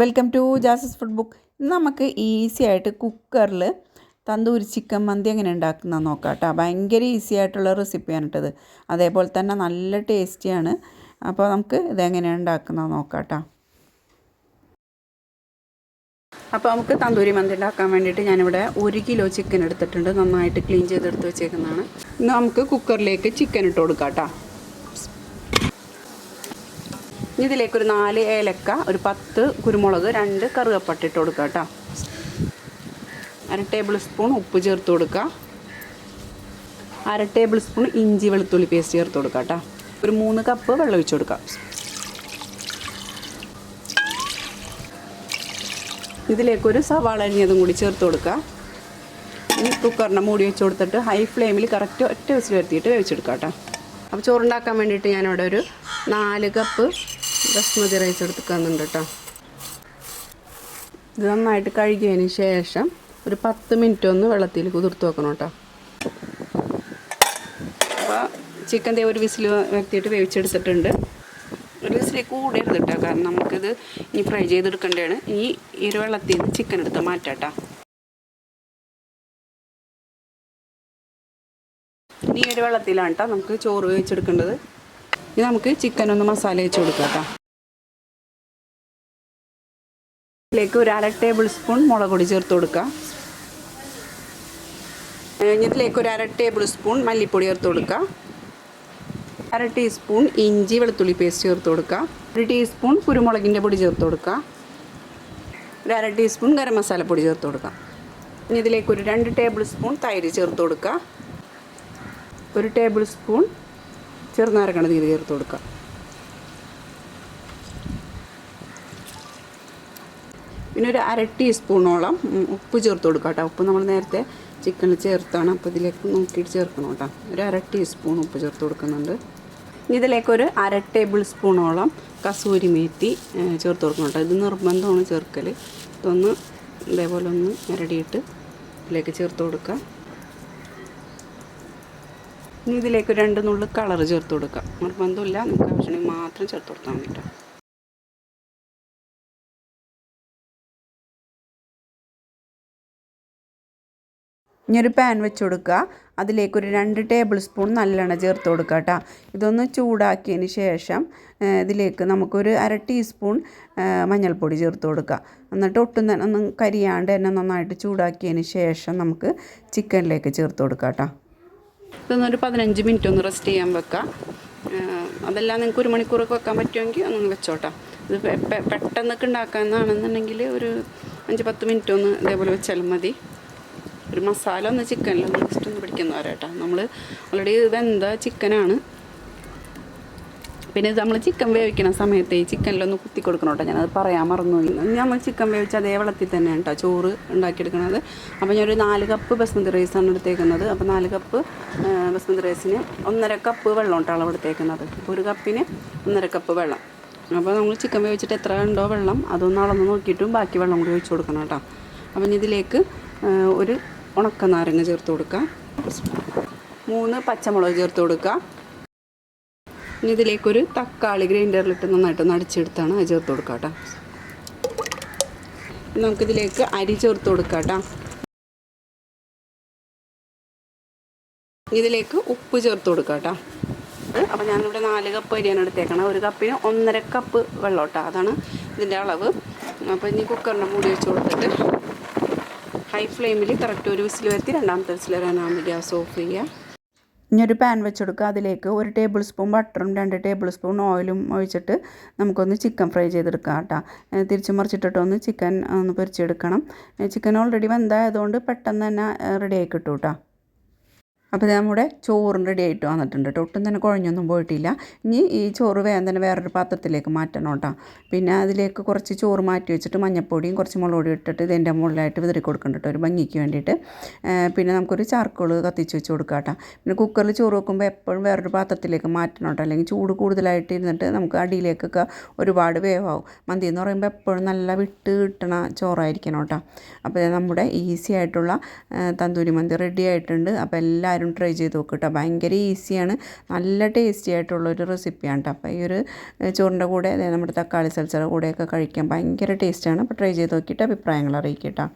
Welcome to Jasas food book ഇന്ന് നമുക്ക് easy ആയിട്ട് കുക്കറിൽ തന്തൂരി ചിക്കൻ മന്തി എങ്ങനെ ഉണ്ടാക്കുന്ന നോക്കാം കേട്ടോ. ഭയങ്കര ഈസി ആയിട്ടുള്ള റെസിപ്പിയാണ് കേട്ടത്. അതേപോലെ തന്നെ നല്ല ടേസ്റ്റിയാണ് അപ്പോൾ നമുക്ക് ഇതെങ്ങനെയാണ് ഉണ്ടാക്കുന്നത് നോക്കാം കേട്ടോ. അപ്പോൾ നമുക്ക് തന്തൂരി മന്തി ഉണ്ടാക്കാൻ വേണ്ടിയിട്ട് ഞാനിവിടെ ഒരു കിലോ ചിക്കൻ എടുത്തിട്ടുണ്ട്. നന്നായിട്ട് ക്ലീൻ ചെയ്തെടുത്ത് വെച്ചേക്കുന്നതാണ്. ഇന്ന് നമുക്ക് കുക്കറിലേക്ക് ചിക്കൻ ഇട്ട് കൊടുക്കാം കേട്ടോ. ഇനി ഇതിലേക്ക് ഒരു നാല് ഏലക്ക ഒരു പത്ത് കുരുമുളക് രണ്ട് കറുകപ്പട്ട ഇട്ട് കൊടുക്കുക കേട്ടോ. അര ടേബിൾ സ്പൂൺ ഉപ്പ് ചേർത്ത് കൊടുക്കുക. അര ടേബിൾ സ്പൂൺ ഇഞ്ചി വെളുത്തുള്ളി പേസ്റ്റ് ചേർത്ത് കൊടുക്കുക കേട്ടോ. ഒരു മൂന്ന് കപ്പ് വെള്ളം ഒഴിച്ച് കൊടുക്കുക. ഇതിലേക്കൊരു സവാള അരിഞ്ഞതും കൂടി ചേർത്ത് കൊടുക്കുക. ഇനി കുക്കറിനെ മൂടി വെച്ച് കൊടുത്തിട്ട് ഹൈ ഫ്ലെയിമിൽ കറക്റ്റ് ഒറ്റ വിസിൽ വരുത്തിയിട്ട് വേവിച്ചെടുക്കാം കേട്ടോ. അപ്പോൾ ചോറുണ്ടാക്കാൻ വേണ്ടിയിട്ട് ഞാനിവിടെ ഒരു നാല് കപ്പ് ബസ്മതി റൈസ് എടുത്തുക്കുന്നുണ്ട് കേട്ടോ ഇത് നന്നായിട്ട് കഴുകിയതിന് ശേഷം ഒരു പത്ത് മിനിറ്റ് ഒന്ന് വെള്ളത്തിൽ കുതിർത്ത് വെക്കണം കേട്ടോ അപ്പോൾ ചിക്കൻ ദേ ഒരു വിസിൽ വരുത്തിയിട്ട് വേവിച്ചെടുത്തിട്ടുണ്ട്. ഒരു വിസിൽ കൂടരുത് കേട്ടോ കാരണം നമുക്കിത് ഇനി ഫ്രൈ ചെയ്തെടുക്കേണ്ടതാണ്. ഇനി ഈ ഒരു വെള്ളത്തിൽ നിന്ന് ചിക്കൻ എടുത്ത് മാറ്റാം ഇനി ഒരു വെള്ളത്തിലാണ് കേട്ടോ നമുക്ക് ചോറ് വേവിച്ചെടുക്കേണ്ടത്. ഇനി നമുക്ക് ചിക്കൻ ഒന്ന് മസാല വെച്ച് കൊടുക്കാം കേട്ടോ ഇതിലേക്ക് ഒരു അര ടേബിൾ സ്പൂൺ മുളക് പൊടി ചേർത്ത് കൊടുക്കുക. ഇതിലേക്ക് ഒരു അര ടേബിൾ സ്പൂൺ മല്ലിപ്പൊടി ചേർത്ത് കൊടുക്കുക. അര ടീസ്പൂൺ ഇഞ്ചി വെളുത്തുള്ളി പേസ്റ്റ് ചേർത്ത് കൊടുക്കുക. ഒരു ടീസ്പൂൺ കുരുമുളകിന്റെ പൊടി ചേർത്ത് കൊടുക്കുക. ഒരു അര ടീസ്പൂൺ ഗരം മസാലപ്പൊടി ചേർത്ത് കൊടുക്കുക. ഇനി ഇതിലേക്ക് ഒരു രണ്ട് ടേബിൾ സ്പൂൺ തൈര് ചേർത്ത് കൊടുക്കുക. ഒരു ടേബിൾ സ്പൂൺ ചെറുനാരങ്ങണ നീര് ചേർത്ത് കൊടുക്കുക. പിന്നെ ഒരു അര ടീസ്പൂണോളം ഉപ്പ് ചേർത്ത് കൊടുക്കാം കേട്ടോ. ഉപ്പ് നമ്മൾ നേരത്തെ ചിക്കനിൽ ചേർത്താണ്. അപ്പോൾ ഇതിലേക്ക് നോക്കിയിട്ട് ചേർക്കണം കേട്ടോ. ഒരു അര ടീസ്പൂൺ ഉപ്പ് ചേർത്ത് കൊടുക്കുന്നുണ്ട്. ഇതിലേക്ക് ഒരു അര ടേബിൾ സ്പൂണോളം കസൂരി മേത്തി ചേർത്ത് കൊടുക്കണം കേട്ടോ. ഇത് നിർബന്ധമാണ് ചേർക്കൽ ഇതൊന്ന് ഇതേപോലെ ഒന്ന് ഇരടിയിട്ട് ഇതിലേക്ക് ചേർത്ത് കൊടുക്കാം. ഇനി ഇതിലേക്ക് രണ്ട് നുള്ളു കളർ ചേർത്ത് കൊടുക്കാം. നിർബന്ധമില്ല. നിങ്ങൾക്ക് ആവശ്യമുണ്ടെങ്കിൽ മാത്രം ചേർത്ത് കൊടുത്താൽ മതി കേട്ടോ. ഇനി ഒരു പാൻ വെച്ച് കൊടുക്കുക. അതിലേക്കൊരു രണ്ട് ടേബിൾ സ്പൂൺ നല്ലെണ്ണ ചേർത്ത് കൊടുക്കുക കേട്ടോ ഇതൊന്ന് ചൂടാക്കിയതിന് ശേഷം ഇതിലേക്ക് നമുക്കൊരു അര ടീസ്പൂൺ മഞ്ഞൾപ്പൊടി ചേർത്ത് കൊടുക്കുക. എന്നിട്ട് ഒട്ടും തന്നെ ഒന്നും കരിയാണ്ട് തന്നെ നന്നായിട്ട് ചൂടാക്കിയതിന് ശേഷം നമുക്ക് ചിക്കനിലേക്ക് ചേർത്ത് കൊടുക്കുക കേട്ടോ ഇതൊന്നൊരു പതിനഞ്ച് മിനിറ്റ് ഒന്ന് റെസ്റ്റ് ചെയ്യാൻ വെക്കാം അതെല്ലാം നിങ്ങൾക്ക് ഒരു മണിക്കൂറൊക്കെ വെക്കാൻ പറ്റുമെങ്കിൽ ഒന്ന് വെച്ചോട്ടോ. ഇത് പെട്ടെന്നൊക്കെ ഉണ്ടാക്കാമെന്നാണെന്നുണ്ടെങ്കിൽ ഒരു അഞ്ച് പത്ത് മിനിറ്റ് ഒന്ന് ഇതേപോലെ വെച്ചാലും മതി. ഒരു മസാല ഒന്ന് ചിക്കനിലൊന്ന് ജസ്റ്റ് ഒന്ന് പിടിക്കുന്നവരെ കേട്ടോ നമ്മൾ ഓൾറെഡി ഇതെന്താ ചിക്കനാണ് പിന്നെ ഇത് നമ്മൾ ചിക്കൻ വേവിക്കുന്ന സമയത്ത് ഈ ചിക്കനിലൊന്ന് കുത്തി കൊടുക്കണം കേട്ടോ. ഞാനത് പറയാൻ മറന്നു നമ്മൾ ചിക്കൻ വേവിച്ച അതേ വെള്ളത്തിൽ തന്നെയാണ് കേട്ടോ ചോറ് ഉണ്ടാക്കിയെടുക്കുന്നത് അപ്പോൾ ഞാനൊരു നാല് കപ്പ് ബസ്മതി റൈസാണ് എടുത്തേക്കുന്നത്. അപ്പോൾ നാല് കപ്പ് ബസ്മതി റൈസിന് ഒന്നര കപ്പ് വെള്ളം കേട്ടോ അളവെടുത്തേക്കുന്നത് അപ്പോൾ ഒരു കപ്പിന് ഒന്നര കപ്പ് വെള്ളം. അപ്പോൾ നമ്മൾ ചിക്കൻ വേവിച്ചിട്ട് എത്ര ഉണ്ടോ വെള്ളം അതൊന്ന് അളന്ന് നോക്കിയിട്ടും ബാക്കി വെള്ളം കൂടി ഒഴിച്ചു കൊടുക്കണം കേട്ടോ. അപ്പം ഇതിലേക്ക് ഒരു ഉണക്ക നാരങ്ങ ചേർത്ത് കൊടുക്കുക മൂന്ന് പച്ചമുളക് ചേർത്ത് കൊടുക്കുക ഇനി ഇതിലേക്കൊരു തക്കാളി ഗ്രൈൻഡറിലിട്ട് നന്നായിട്ട് അടിച്ചെടുത്താണ് അത് ചേർത്ത് കൊടുക്കുക കേട്ടോ. നമുക്കിതിലേക്ക് അരി ചേർത്ത് കൊടുക്കുക കേട്ടോ. ഇതിലേക്ക് ഉപ്പ് ചേർത്ത് കൊടുക്കുക കേട്ടോ. അപ്പോൾ ഞാനിവിടെ നാല് കപ്പ് അരിയാണ് എടുത്തേക്കണം ഒരു കപ്പിന് ഒന്നര കപ്പ് വെള്ളം കേട്ടോ. അതാണ് ഇതിന്റെ അളവ്. അപ്പോൾ ഇനി കുക്കറിന്റെ മൂടി വെച്ച് കൊടുത്തിട്ട് ഹൈ ഫ്ലെയിമിൽ കറക്റ്റ് ഒരു വിസിൽ വരുത്തി രണ്ടാമത്തെ വിസിൽ വരാനാകുമ്പോൾ ഗ്യാസ് ഓഫ് ചെയ്യുക. ഇനി ഒരു പാൻ വെച്ചെടുക്കുക. അതിലേക്ക് ഒരു ടേബിൾ സ്പൂൺ ബട്ടറും രണ്ട് ടേബിൾ സ്പൂൺ ഓയിലും ഒഴിച്ചിട്ട് നമുക്കൊന്ന് ചിക്കൻ ഫ്രൈ ചെയ്തെടുക്കാം കേട്ടോ. തിരിച്ചു മറിച്ചിട്ടിട്ടൊന്ന് ചിക്കൻ ഒന്ന് പൊരിച്ചെടുക്കണം. ചിക്കൻ ഓൾറെഡി വെന്തായതുകൊണ്ട് പെട്ടെന്ന് തന്നെ റെഡി ആയി കിട്ടും കേട്ടോ അപ്പോൾ നമ്മുടെ ചോറും റെഡി ആയിട്ട് വന്നിട്ടുണ്ട് കേട്ടോ ഒട്ടും തന്നെ കുഴഞ്ഞൊന്നും പോയിട്ടില്ല. ഇനി ഈ ചോറ് വേഗം തന്നെ വേറൊരു പാത്രത്തിലേക്ക് മാറ്റണം കേട്ടോ പിന്നെ അതിലേക്ക് കുറച്ച് ചോറ് മാറ്റി വെച്ചിട്ട് മഞ്ഞപ്പൊടിയും കുറച്ച് മുളക് ഇട്ടിട്ട് ഇതിന്റെ മുകളിലായിട്ട് വിതറി കൊടുക്കുന്നുണ്ട് ഒരു ഭംഗിക്ക് വേണ്ടിയിട്ട്. പിന്നെ നമുക്കൊരു ചാർക്കോൾ കത്തിച്ച് വെച്ച് കൊടുക്കാം കേട്ടോ പിന്നെ കുക്കറിൽ ചോറ് വെക്കുമ്പോൾ എപ്പോഴും വേറൊരു പാത്രത്തിലേക്ക് മാറ്റണം കേട്ടോ അല്ലെങ്കിൽ ചൂട് കൂടുതലായിട്ട് ഇരുന്നിട്ട് നമുക്ക് അടിയിലേക്കൊക്കെ ഒരുപാട് വേവാവും. മന്തി എന്ന് പറയുമ്പോൾ എപ്പോഴും നല്ല വിട്ട് കിട്ടണ ചോറായിരിക്കണം കേട്ടോ അപ്പോൾ നമ്മുടെ ഈസി ആയിട്ടുള്ള തന്തൂരി മന്തി റെഡി ആയിട്ടുണ്ട്. അപ്പോൾ എല്ലാവരും എല്ലാവരും ട്രൈ ചെയ്ത് നോക്കുക കേട്ടോ ഭയങ്കര ഈസിയാണ് നല്ല ടേസ്റ്റി ആയിട്ടുള്ളൊരു റെസിപ്പിയാണ് കേട്ടോ അപ്പോൾ ഈ ഒരു ചോറിന്റെ കൂടെ അതായത് നമ്മുടെ തക്കാളി സൽസയുടെ കൂടെയൊക്കെ കഴിക്കാൻ ഭയങ്കര ടേസ്റ്റാണ് അപ്പോൾ ട്രൈ ചെയ്ത് നോക്കിയിട്ട് അഭിപ്രായങ്ങൾ അറിയിക്കുക കേട്ടോ